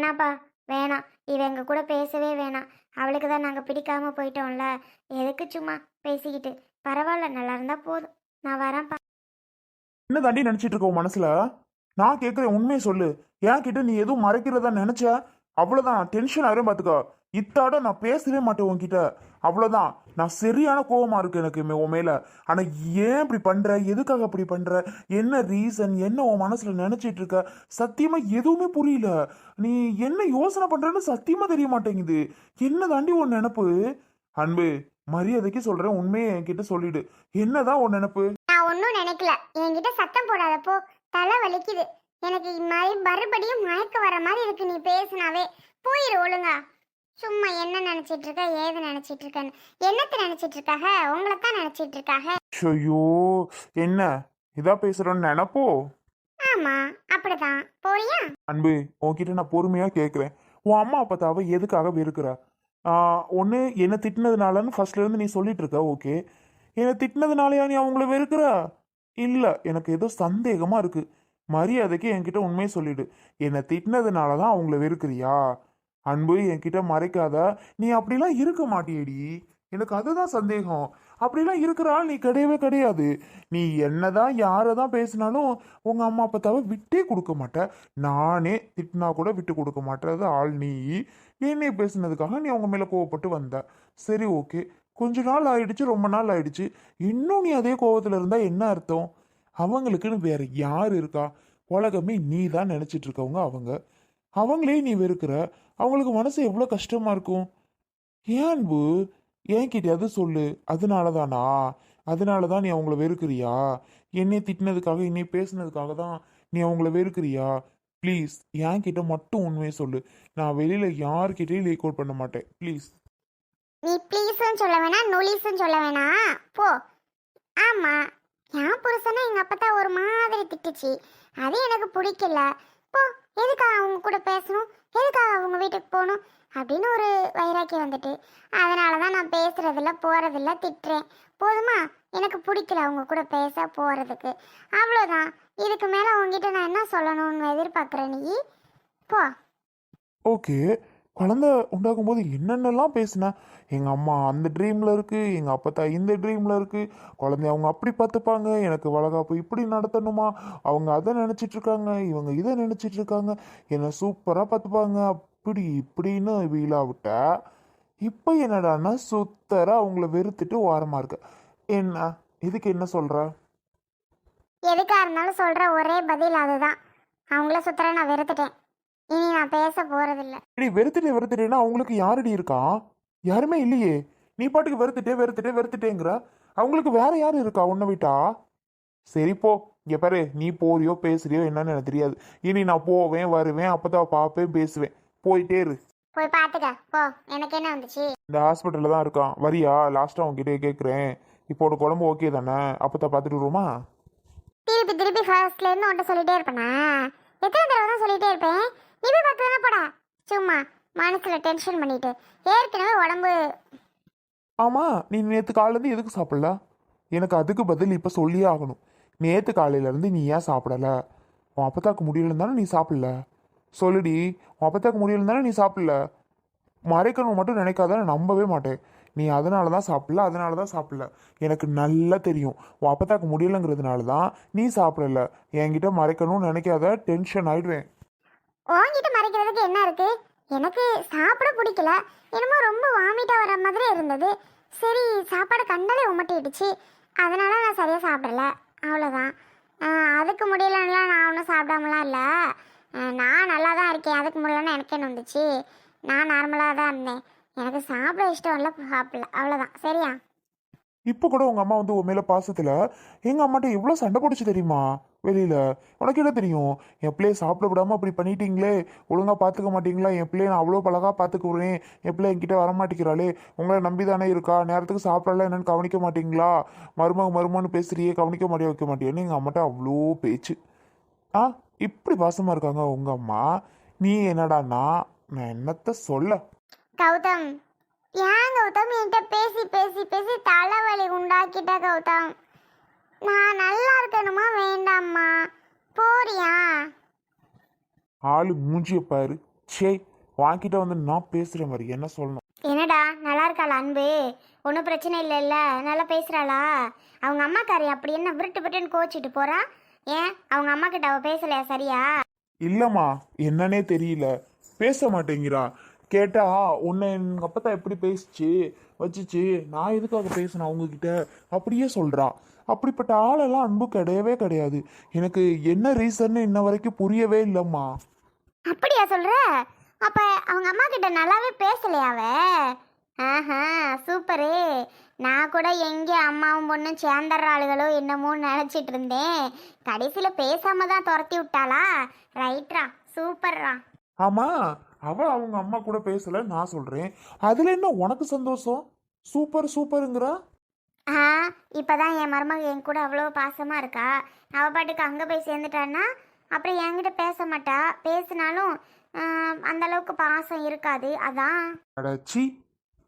வேணாப்பா வேணாம். இவ எங்க கூட பேசவே வேணாம். அவளுக்கு தான் நாங்கள் பிடிக்காம போயிட்டோம்ல. எதுக்கு சும்மா பேசிக்கிட்டு? பரவாயில்ல நல்லா இருந்தால் போதும். நான் வரேன்ப்பா. என்ன தாண்டி நினைச்சிட்டு இருக்க உன் மனசுல? நான் கேட்குறேன் உண்மையை சொல்லு. என் கிட்ட நீ எதுவும் மறைக்கிறதா நினச்ச? அவ்வளோதான் டென்ஷன் ஆயிரும் பார்த்துக்கோ இத்தாட நான் பேசவே மாட்டேன் உன்கிட்ட. அவ்வளோதான் நான் சரியான கோபமாக இருக்கு எனக்கு உன் மேல. ஆனால் ஏன் இப்படி பண்ற? எதுக்காக இப்படி பண்ற? என்ன ரீசன் என்ன உன் மனசுல நினைச்சிட்டு இருக்க? சத்தியமா எதுவுமே புரியல. நீ என்ன யோசனை பண்ணுறன்னு சத்தியமா தெரிய மாட்டேங்குது. என்ன தாண்டி உன் நினப்பு? அன்பு மரியாதைக்கு சொல்றேன். உண்மையை என்கிட்ட சொல்லிடு. என்னதான் உன் நினப்பு? நான் ஒன்றும் நினைக்கல. என்கிட்ட சத்தம் போடாதப்போ தலை வலிக்குது. எனக்கு இது மறுபடியும் மயக்க வர மாதிரி இருக்கு நீ பேசினாவே. சும்மா என்ன நினைச்சிட்டு இருக்க ஏது நினைச்சிட்டு இருக்கன்னு. என்னத்தை நினைச்சிட்டு இருக்காக? உங்களை தான் நினைச்சிட்டு இருக்காக. ஐயோ என்ன? இதா பேசுறோன்னு நினப்போ? ஆமா அப்படிதான் போறியா? அன்பு உன்கிட்ட நான் பொறுமையா கேட்குறேன் உன் அம்மா அப்பத்தாவை எதுக்காக வெறுக்கிற? ஒன்று என்னை திட்டினதுனாலன்னு ஃபர்ஸ்ட்ல இருந்து நீ சொல்லிட்டு இருக்க ஓகே என்னை திட்டினதுனாலயா நீ அவங்கள வெறுக்கிற? இல்லை எனக்கு ஏதோ சந்தேகமா இருக்கு. மரியாதைக்கு என்கிட்ட உண்மையை சொல்லிடு. என்னை திட்டினதுனால தான் அவங்கள வெறுக்கிறியா? அன்பு என்கிட்ட மறைக்காத நீ அப்படிலாம் இருக்க மாட்டியடி. எனக்கு அதுதான் சந்தேகம். அப்படிலாம் இருக்கிற ஆள் நீ கிடையவே கிடையாது. நீ என்னதான் யாரை தான் பேசினாலும் உங்க அம்மா அப்பா தவிர விட்டே கொடுக்க மாட்ட. நானே திட்டினா கூட விட்டு கொடுக்க மாட்டேறது ஆள் நீ. என்னை பேசினதுக்காக நீ அவங்க மேல கோவப்பட்டு வந்த. சரி ஓகே. கொஞ்ச நாள் ஆயிடுச்சு ரொம்ப நாள் ஆயிடுச்சு. இன்னும் நீ அதே கோவத்துல இருந்தா என்ன அர்த்தம்? அவங்களுக்குன்னு வேற யார் இருக்கா? உலகமே நீ தான் நினைச்சிட்டு இருக்கவங்க அவங்க. அவங்களே நீ வெறுக்கிற? அவங்களுக்கு மனசு எவ்வளோ கஷ்டமா இருக்கும்? ஏன் அன்பு? என்கிட்டயாவது சொல்லு. அதனால தானா அதனால தான் நீ அவங்கள வெறுக்கிறியா? என்னை திட்டினதுக்காக என்னை பேசுனதுக்காக தான் நீ அவங்கள வெறுக்கிறியா? ப்ளீஸ் என்கிட்ட மட்டும் உண்மையை சொல்லு. நான் வெளியில யார்கிட்டயும் லீக் அவுட் பண்ண மாட்டேன். ப்ளீஸ் நீ ப்ளீஸ்னு சொல்ல வேணாம் நொலீஸ்ன்னு சொல்ல வேணாம். போ. ஆமா என் புருஷனை எங்க அப்பா தான் ஒரு மாதிரி திட்டுச்சு. அது எனக்கு பிடிக்கல. போ. எதுக்காக அவங்க கூட பேசணும்? எதுக்காக அவங்க வீட்டுக்கு போகணும்? அப்படின்னு ஒரு வைராக்கி வந்துட்டு அதனால தான் நான் பேசுறதில்ல போறதில்ல திட்டுறேன். போதுமா? எனக்கு பிடிக்கல அவங்க கூட பேச போறதுக்கு. அவ்வளோதான். இதுக்கு மேலே உங்ககிட்ட நான் என்ன சொல்லணும்னு எதிர்பார்க்குறேன் நீ? போ. ஓகே. குழந்தை உண்டாகும் போது என்னென்னலாம் பேசின எங்கள் அம்மா அந்த ட்ரீமில் இருக்குது எங்கள் அப்பத்தா இந்த ட்ரீமில் இருக்குது குழந்தைய அவங்க அப்படி பார்த்துப்பாங்க. எனக்கு வளகாப்பு இப்படி நடத்தணுமா? அவங்க அதை நினச்சிட்டு இருக்காங்க இவங்க இதை நினச்சிட்டு இருக்காங்க. என்னை சூப்பராக பார்த்துப்பாங்க. அப்படி இப்படின்னு வீலா விட்ட. இப்போ என்னடான்னா சுத்தராக அவங்கள வெறுத்துட்டு ஓரமாக இருக்க. என்ன? இதுக்கு என்ன சொல்கிற எதுக்கா இருந்தாலும் சொல்ற ஒரே பதில் அதுதான். அவங்கள சுத்தர நான் வெறுத்துட்டேன். இனி நான் பேச போறதில்ல. வெறுத்துட்டே வெறுத்துட்டேன்னா அவங்களுக்கு யாரடி இருக்கா? யாருமே இல்லையே. நீ பாட்டுக்கு வெறுத்துட்டே வெறுத்துட்டே வெறுத்துட்டேங்கிற. அவங்களுக்கு வேற யாரு இருக்கா? உன்னை விட்டா? சரி போ. இங்க பாரு நீ போறியோ பேசுறியோ என்னன்னு எனக்கு தெரியாது. இனி நான் போவேன் வருவேன் அப்பதான் பார்ப்பேன் பேசுவேன். போயிட்டே இரு. போய் பாத்துக்க போ. எனக்கு என்ன வந்துச்சு? இந்த ஹாஸ்பிட்டல்ல தான் இருக்கான். வரியா? லாஸ்டா உன்கிட்ட கேட்குறேன் இப்போ உனக்கு உடம்பு ஓகே தானே? அப்பதான் பார்த்துட்டு வருவோமா? திருப்பி திருப்பி ஃபர்ஸ்ட்ல இருந்து உன்ட்ட சொல்லிட்டே இருப்பேனா? எத்தனை தடவை தான் சொல்லிட்டே இருப்பேன்? நீ போய் பார்த்து தானே போடா. சும்மா. மனசுல டென்ஷன் பண்ணிட்டு. ஏற்கனவே உடம்பு ஆமா நீ நேற்று காலையிலேருந்து எதுக்கு சாப்பிடல? எனக்கு அதுக்கு பதில் இப்போ சொல்லியே ஆகணும். நேற்று காலையிலேருந்து நீ ஏன் சாப்பிடல? உன் அப்பத்தாக்கு முடியலன்னு தானே நீ சாப்பிடல. சொல்லுடி உன் அப்பத்தாக்கு முடியலன்னு தானே நீ சாப்பிடல. மறைக்கணும் மட்டும் நினைக்காத நான் நம்பவே மாட்டேன். நீ அதனால தான் சாப்பிடல அதனால தான் சாப்பிடல. எனக்கு நல்லா தெரியும். உன் அப்பத்தாக்கு முடியலங்கிறதுனால தான் நீ சாப்பிடல. என்கிட்ட மறைக்கணும்னு நினைக்காத டென்ஷன் ஆயிடுவேன். உன்கிட்ட மறைக்கிறதுக்கு என்ன இருக்கு? எனக்கு சாப்பிட பிடிக்கல. என்னமோ ரொம்ப வாமிட்டாக வர மாதிரி இருந்தது. சரி சாப்பாடு கண்டாலே உமட்டிடுச்சு. அதனால நான் சரியாக சாப்பிடல. அவ்வளோதான் அதுக்கு முடியலன்னா நான் ஒன்றும் சாப்பிடாமலாம் இல்லை. நான் நல்லா தான் இருக்கேன். அதுக்கு முடியலன்னு எனக்கு என்ன வந்துச்சு? நான் நார்மலாக தான் இருந்தேன். எனக்கு சாப்பிட இஷ்டம் இல்லை சாப்பிடல. அவ்வளோதான் சரியா? இப்போ கூட உங்கள் அம்மா வந்து உன் பாசத்தில் எங்கள் எங்க அம்மாட்ட இவ்வளோ சண்டை பிடிச்சி தெரியுமா? வெளியில. உனக்கு என்ன தெரியும்? என் பிள்ளைய சாப்பிட விடாமல் அப்படி பண்ணிட்டீங்களே. ஒழுங்காக பார்த்துக்க மாட்டீங்களா? என் பிள்ளைய நான் அவ்வளோ பழகா பார்த்துக்குறேன் என் பிள்ளை என்கிட்ட வர மாட்டேங்கிறாளே. உங்களை நம்பி தானே இருக்கா? நேரத்துக்கு சாப்பிடலாம் என்னென்னு கவனிக்க மாட்டீங்களா? மருமக மருமான்னு பேசுகிறியே கவனிக்க மாட்டியா வைக்க மாட்டியான்னு எங்கள் அம்மாட்ட அவ்வளோ பேச்சு. ஆ? இப்படி பாசமாக இருக்காங்க உங்கள் அம்மா. நீ என்னடானா நான் என்னத்த சொல்ல? கௌதம் ஏன் கௌதம்? என்கிட்ட பேசி பேசி பேசி தலைவலி உண்டாக்கிட்ட கௌதம். நான் நல்லா இருக்கணுமா? வேண்டாம்மா. போறியா? ஆளு மூஞ்சிய பாரு. சே வாங்கிட்ட வந்து நான் பேசுகிறேன் மாதிரி என்ன சொல்லணும்? என்னடா நல்லா இருக்காளா அன்பு? ஒன்றும் பிரச்சனை இல்லைல்ல. நல்லா பேசுகிறாளா அவங்க அம்மாக்காரி அப்படி என்ன விருட்டு விட்டுன்னு கோச்சிட்டு போறா? ஏன்? அவங்க அம்மா கிட்ட அவ பேசலையா சரியா? இல்லைம்மா என்னன்னே தெரியல. பேச மாட்டேங்கிறா. கேட்டா உன்னை எங்கள் அப்பத்தா எப்படி பேசுச்சு? வச்சுச்சு. நான் எதுக்காக பேசினேன் அவங்கக்கிட்ட அப்படியே சொல்கிறா அப்படிப்பட்ட ஆளெல்லாம் அன்பு கிடையவே கிடையாது. எனக்கு என்ன ரீசன்னு இன்ன வரைக்கும் புரியவே இல்லைம்மா. அப்படியா சொல்ற? அப்ப அவங்க அம்மா கிட்ட நல்லாவே பேசலையா அவ? ஆஹா சூப்பரு. நான் கூட எங்கே அம்மாவும் பொண்ணும் சேர்ந்துடுற ஆளுகளோ என்னமோன்னு நினச்சிட்டு இருந்தேன். கடைசியில் பேசாம தான் துரத்தி விட்டாளா? ரைட்ரா சூப்பர்ரா. ஆமா அவ அவங்க அம்மா கூட பேசல நான் சொல்றேன். அதுல என்ன உனக்கு சந்தோஷம்? சூப்பர் சூப்பருங்கிறா? ஆ இப்போதான் என் மருமக என் கூட அவ்வளோ பாசமாக இருக்கா? அவ பாட்டுக்கு அங்கே போய் சேர்ந்துட்டான்னா அப்புறம் என்கிட்ட பேச மாட்டா. பேசினாலும் அந்த அளவுக்கு பாசம் இருக்காது. அதான். அடச்சி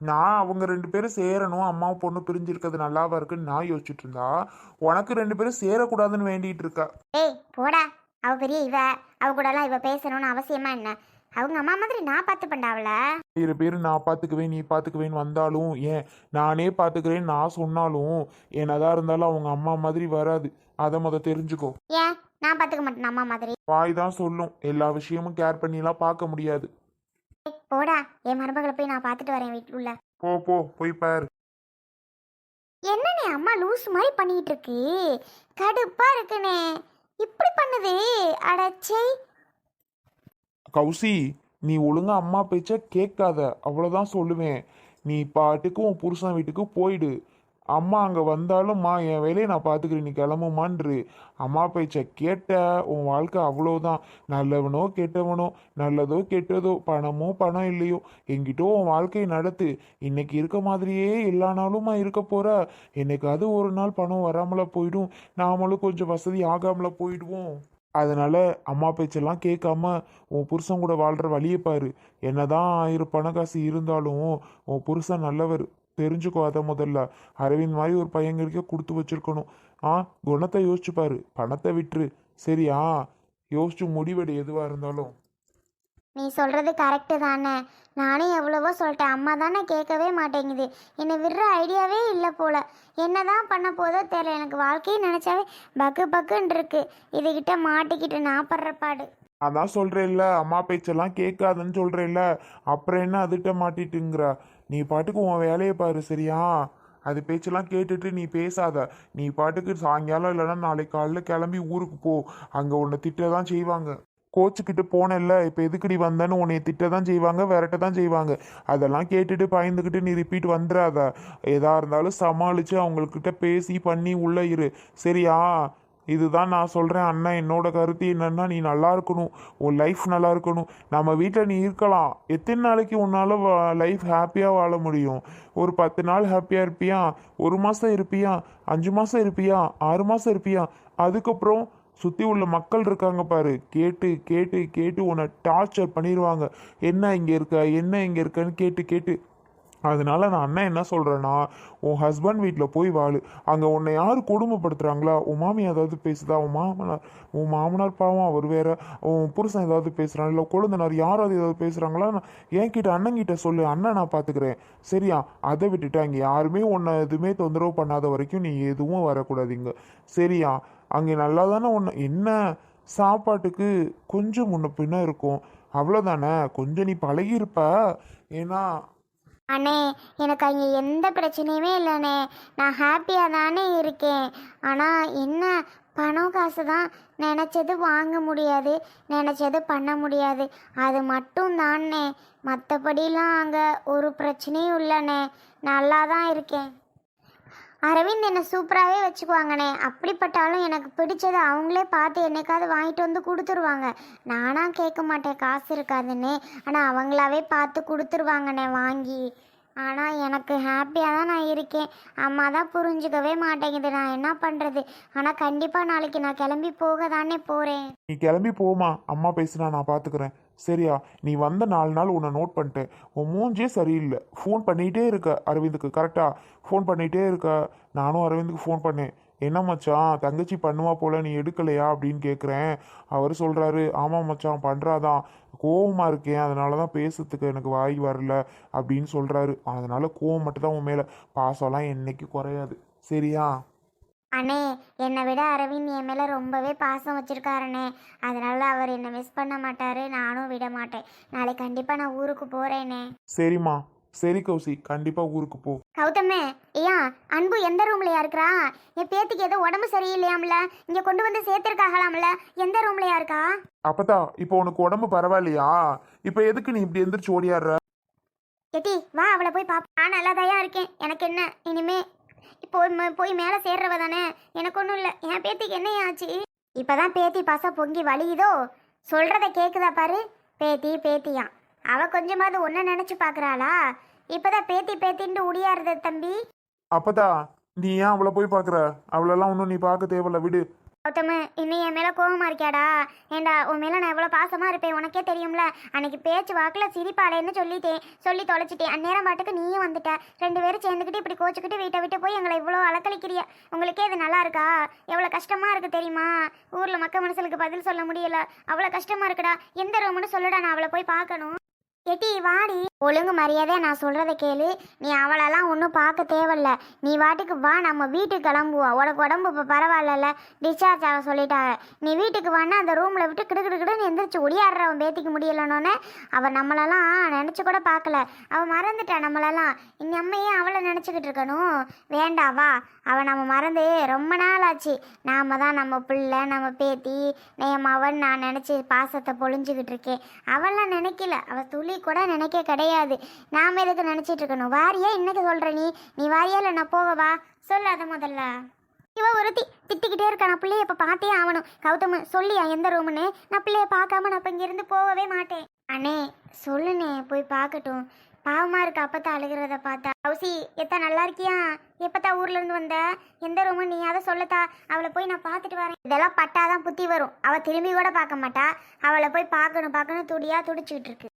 நான் அவங்க ரெண்டு பேரும் சேரணும் அம்மாவும் பொண்ணு பிரிஞ்சிருக்கிறது நல்லாவா இருக்குன்னு நான் யோசிச்சுட்டு இருந்தா உனக்கு ரெண்டு பேரும் சேரக்கூடாதுன்னு வேண்டிட்டு இருக்கா? ஏய் போடா. அவ பெரிய இவ. அவ கூடலாம் இவ பேசணும்னு அவசியமா என்ன? அவங்க அம்மா மாதிரி நான் பார்த்து பண்ணாவல இரு பேர் நான் பார்த்துக்குவேன் நீ பார்த்துக்குவேன்னு வந்தாலும் ஏன் நானே பார்த்துக்கிறேன்னு நான் சொன்னாலும் என்னதான் இருந்தாலும் அவங்க அம்மா மாதிரி வராது. அதை முத தெரிஞ்சுக்கோ. ஏன்? நான் பார்த்துக்க மாட்டேன் அம்மா மாதிரி. வாய் தான் சொல்லும். எல்லா விஷயமும் கேர் பண்ணிலாம் பார்க்க முடியாது. ஏய், போடா. என் மருமகளை போய் நான் பார்த்துட்டு வரேன் வீட்டுக்குள்ள போ போ போய் பாரு. என்னண்ணே அம்மா லூஸ் மாதிரி பண்ணிட்டு இருக்கு? கடுப்பா இருக்குண்ணே இப்படி பண்ணுது? அடச்சே. கௌசி நீ ஒழுங்கா அம்மா பேச்ச கேட்காத. அவ்வளோதான் சொல்லுவேன். நீ பாட்டுக்கு உன் புருஷன் வீட்டுக்கு போயிடு. அம்மா அங்கே வந்தாலும்மா என் வேலையை நான் பார்த்துக்கிறேன் நீ கிளம்புமான்று. அம்மா பேச்ச கேட்ட உன் வாழ்க்கை அவ்வளோதான் நல்லவனோ கெட்டவனோ நல்லதோ கெட்டதோ பணமோ பணம் இல்லையோ எங்கிட்டோ உன் வாழ்க்கையை நடத்து. இன்னைக்கு இருக்க மாதிரியே எல்லா நாளுமா இருக்க போற? என்னைக்காவது ஒரு நாள் பணம் வராமல போயிடும். நாமளும் கொஞ்சம் வசதி ஆகாமல போயிடுவோம். அதனால் அம்மா பேச்செல்லாம் கேட்காம உன் புருஷன் கூட வாழ்கிற வழியை பாரு. என்னதான் ஆயிரம் பணக்காசு காசு இருந்தாலும் உன் புருஷன் நல்லவர். தெரிஞ்சுக்கோ அதை முதல்ல. அரவிந்த் மாதிரி ஒரு பையங்களுக்கு கொடுத்து வச்சிருக்கணும். ஆ குணத்தை யோசிச்சு பாரு. பணத்தை விட்டுரு. சரியா? யோசிச்சு முடிவெடு எதுவாக இருந்தாலும். நீ சொல்கிறது கரெக்டு தானே? நானும் எவ்வளவோ சொல்லிட்டேன். அம்மா தானே கேட்கவே மாட்டேங்குது. என்னை விடுற ஐடியாவே இல்லை போல. என்னதான் பண்ண போதோ தெரியல. எனக்கு வாழ்க்கையை நினச்சாவே பக்கு பக்குன்னு இருக்கு. இதுகிட்ட மாட்டிக்கிட்டு நான் படுற பாடு. அதான் சொல்கிறேல்ல அம்மா பேச்செல்லாம் கேட்காதுன்னு சொல்கிறேல்ல அப்புறம் என்ன அதுகிட்ட மாட்டிட்டுங்கிற? நீ பாட்டுக்கு உன் வேலையை பாரு சரியா? அது பேச்செல்லாம் கேட்டுட்டு நீ பேசாத. நீ பாட்டுக்கு சாயங்காலம் இல்லைன்னா நாளைக்கு காலையில் கிளம்பி ஊருக்கு போ. அங்கே உன்னை திட்ட தான் செய்வாங்க. கோச்சுக்கிட்டு போனேல்ல இப்போ எதுக்குடி வந்தேன்னு உன்னை திட்ட தான் செய்வாங்க விரட்ட தான் செய்வாங்க. அதெல்லாம் கேட்டுட்டு பயந்துக்கிட்டு நீ ரிப்பீட் வந்துடாத எதா இருந்தாலும் சமாளித்து அவங்கக்கிட்ட பேசி பண்ணி உள்ள இரு. சரியா? இதுதான் நான் சொல்கிறேன் அண்ணன் என்னோட கருத்து என்னன்னா நீ நல்லா இருக்கணும். உன் லைஃப் நல்லா இருக்கணும். நம்ம வீட்டில் நீ இருக்கலாம். எத்தனை நாளைக்கு உன்னால் லைஃப் ஹாப்பியாக வாழ முடியும்? ஒரு பத்து நாள் ஹாப்பியாக இருப்பியா? ஒரு மாதம் இருப்பியா? அஞ்சு மாதம் இருப்பியா? ஆறு மாதம் இருப்பியா? அதுக்கப்புறம் சுற்றி உள்ள மக்கள் இருக்காங்க பாரு. கேட்டு கேட்டு கேட்டு உன்னை டார்ச்சர் பண்ணிடுவாங்க என்ன இங்கே இருக்க? என்ன இங்கே இருக்கன்னு கேட்டு கேட்டு. அதனால நான் அண்ணன் என்ன சொல்கிறேன்னா உன் ஹஸ்பண்ட் வீட்டில் போய் வாழு. அங்கே உன்னை யார் கொடுமைப்படுத்துகிறாங்களா உன் மாமி ஏதாவது பேசுதா? உன் மாமனார் உன் மாமனார் பாவம் அவர் வேற. உன் புருஷன் ஏதாவது பேசுகிறான் இல்லை கொழுந்தனார் யாராவது ஏதாவது பேசுகிறாங்களா என்கிட்ட அண்ணங்கிட்ட சொல்லு. அண்ணன் நான் பார்த்துக்கிறேன் சரியா? அதை விட்டுட்டு அங்கே யாருமே உன்னை எதுவுமே தொந்தரவு பண்ணாத வரைக்கும் நீ எதுவும் வரக்கூடாது இங்கே. சரியா? அங்கே நல்லா தானே ஒன்று என்ன சாப்பாட்டுக்கு கொஞ்சம் முன்ன பின்ன இருக்கும். அவ்வளோதானே கொஞ்சம் நீ பழகியிருப்ப. ஏன்னா அண்ணே எனக்கு அங்கே எந்த பிரச்சனையுமே இல்லைண்ணே. நான் ஹாப்பியாக தானே இருக்கேன். ஆனால் என்ன பணம் காசு தான் நினச்சது வாங்க முடியாது நினச்சது பண்ண முடியாது. அது மட்டும் தானே மற்றபடிலாம் அங்கே ஒரு பிரச்சனையும் இல்லைண்ணே. நல்லா தான் இருக்கேன். அரவிந்த் என்னை சூப்பராகவே வச்சுக்குவாங்கண்ணே. அப்படிப்பட்டாலும் எனக்கு பிடிச்சது அவங்களே பார்த்து என்னைக்காவது வாங்கிட்டு வந்து கொடுத்துருவாங்க. நானாக கேட்க மாட்டேன் காசு இருக்காதுன்னு. ஆனால் அவங்களாவே பார்த்து கொடுத்துருவாங்கண்ணே வாங்கி. ஆனால் எனக்கு ஹாப்பியாக தான் நான் இருக்கேன். அம்மா தான் புரிஞ்சுக்கவே மாட்டேங்குது. நான் என்ன பண்ணுறது ஆனால் கண்டிப்பாக நாளைக்கு நான் கிளம்பி போக தானே போகிறேன் நீ கிளம்பி போமா அம்மா பேசுனா நான் பார்த்துக்கிறேன் சரியா? நீ வந்த நாலு நாள் உன்னை நோட் பண்ணிட்டேன். உன் மூஞ்சே சரியில்லை. ஃபோன் பண்ணிகிட்டே இருக்க அரவிந்துக்கு. கரெக்டாக ஃபோன் பண்ணிகிட்டே இருக்க. நானும் அரவிந்துக்கு ஃபோன் பண்ணேன். என்ன மச்சான்? தங்கச்சி பண்ணுவா போல் நீ எடுக்கலையா? அப்படின்னு கேட்குறேன் அவர் சொல்கிறாரு ஆமாம் மச்சான் பண்ணுறாதான் கோவமாக இருக்கேன். அதனால தான் பேசுறதுக்கு எனக்கு வாய் வரல. அப்படின்னு சொல்கிறாரு அதனால் கோவம் மட்டும் தான் உன் மேலே. பாசம்லாம் என்றைக்கு குறையாது. சரியா? அண்ணே என்னை விட அரவிந்த் என் மேலே ரொம்பவே பாசம் வச்சிருக்காருண்ணே. அதனால அவர் என்னை மிஸ் பண்ண மாட்டாரு நானும் விட மாட்டேன். நாளைக்கு கண்டிப்பாக நான் ஊருக்கு போகிறேனே சரிம்மா. சரி கௌசி. கண்டிப்பா ஊருக்கு போ. கௌதமே ஐயா அன்பு எந்த ரூம்லயா இருக்கிறா என் பேத்திக்கு ஏதோ உடம்பு சரியில்லையாம்ல? இங்கே கொண்டு வந்து சேர்த்துருக்காகலாம்ல? எந்த ரூம்லயா இருக்கா? அப்பதா இப்போ உனக்கு உடம்பு பரவாயில்லையா? இப்போ எதுக்கு நீ இப்படி எந்திரிச்சு ஓடியாடுற? எட்டி வா அவளை போய் பாப்பா நான் நல்லாதாயா இருக்கேன். எனக்கு என்ன? இனிமே இப்போ போய் மேலே சேர்றவ தானே? எனக்கு ஒன்றும் இல்லை. என் பேத்திக்கு என்ன ஆச்சு? இப்பதான் பேத்தி பச பொங்கி வலியுதோ சொல்கிறத கேட்குதா பாரு. பேத்தி பேத்தியா. அவள் கொஞ்சமாவது ஒன்றை நினைச்சு பாக்குறாளா? இப்பதான் பேத்தி பேத்தின்ட்டு உடியாருது தம்பி. அப்பதா நீ ஏன் அவளை போய் பார்க்குற அவளெல்லாம் ஒன்றும் நீ பார்க்க தேவையில்ல. விடு. கௌதமு இன்னும் என் மேலே கோவமாக இருக்கியாடா? ஏண்டா உன் மேலே நான் எவ்வளோ பாசமாக இருப்பேன் உனக்கே தெரியும்ல? அன்னைக்கு பேச்சு வாக்கில் சிரிப்பாடேன்னு சொல்லிட்டேன் சொல்லி தொலைச்சிட்டேன். அந்நேரம் பாட்டுக்கு நீயும் வந்துட்ட. ரெண்டு பேரும் சேர்ந்துக்கிட்டு இப்படி கோச்சிக்கிட்டு வீட்டை விட்டு போய் எங்களை இவ்வளோ அலக்கழிக்கிறிய? உங்களுக்கே இது நல்லா இருக்கா? எவ்வளோ கஷ்டமாக இருக்குது தெரியுமா? ஊரில் மக்க மனசுகளுக்கு பதில் சொல்ல முடியல. அவ்வளோ கஷ்டமாக இருக்குடா. எந்த ரூம்னு சொல்லுடா நான் அவளை போய் பார்க்கணும். எட்டி வாடி. ஒழுங்கு மரியாதை நான் சொல்கிறத கேளு. நீ அவளெல்லாம் ஒன்றும் பார்க்க தேவையில்ல. நீ வாட்டுக்கு வா நம்ம வீட்டுக்கு கிளம்புவோம். உனக்கு உடம்பு இப்போ பரவாயில்லல்ல. டிஸ்சார்ஜ் ஆக சொல்லிட்டாங்க. நீ வீட்டுக்கு வானா அந்த ரூமில் விட்டு கிடு எந்திரிச்சு ஒடியாடுற அவன் பேத்திக்கு முடியலன்னொன்னே அவள் நம்மளெல்லாம் நினச்சி கூட பார்க்கல. அவள் மறந்துட்டா நம்மளெல்லாம். இந்த அம்மையே அவளை நினச்சிக்கிட்டு இருக்கணும்? வேண்டாம் வா. அவள் நம்ம மறந்து ரொம்ப நாள் ஆச்சு. நாம தான் நம்ம பிள்ளை நம்ம பேத்தி என் மவன் நான் நினச்சி பாசத்தை பொழிஞ்சுக்கிட்டு இருக்கேன். அவள்லாம் நினைக்கல. அவள் துளி கூட நினைக்க கிடையாது. நாம எதுக்கு நினச்சிட்டு இருக்கணும்? வாரியா இன்னைக்கு சொல்கிற நீ? நீ வாரியா இல்லை நான் போகவா சொல்லாத முதல்ல. இவ ஒருத்தி திட்டிக்கிட்டே இருக்கா. நான் பிள்ளைய இப்போ பார்த்தே ஆகணும். கௌதம் சொல்லியா எந்த ரூமுன்னு நான் பிள்ளைய பார்க்காம நான் இப்போ இங்கேருந்து போகவே மாட்டேன். அண்ணே சொல்லுனே போய் பார்க்கட்டும். பாவமா இருக்கு அப்பத்தா அழுகிறத பார்த்தா. கௌசி எத்தா நல்லா இருக்கியா? எப்பத்தா ஊர்ல இருந்து வந்த? எந்த ரூமு நீ அதை சொல்லத்தா? அவளை போய் நான் பார்த்துட்டு வரேன். இதெல்லாம் பட்டாதான் புத்தி வரும். அவ திரும்பி கூட பார்க்க மாட்டா. அவளை போய் பார்க்கணும் பார்க்கணும் துடியா துடிச்சுக்கிட்டு இருக்கு.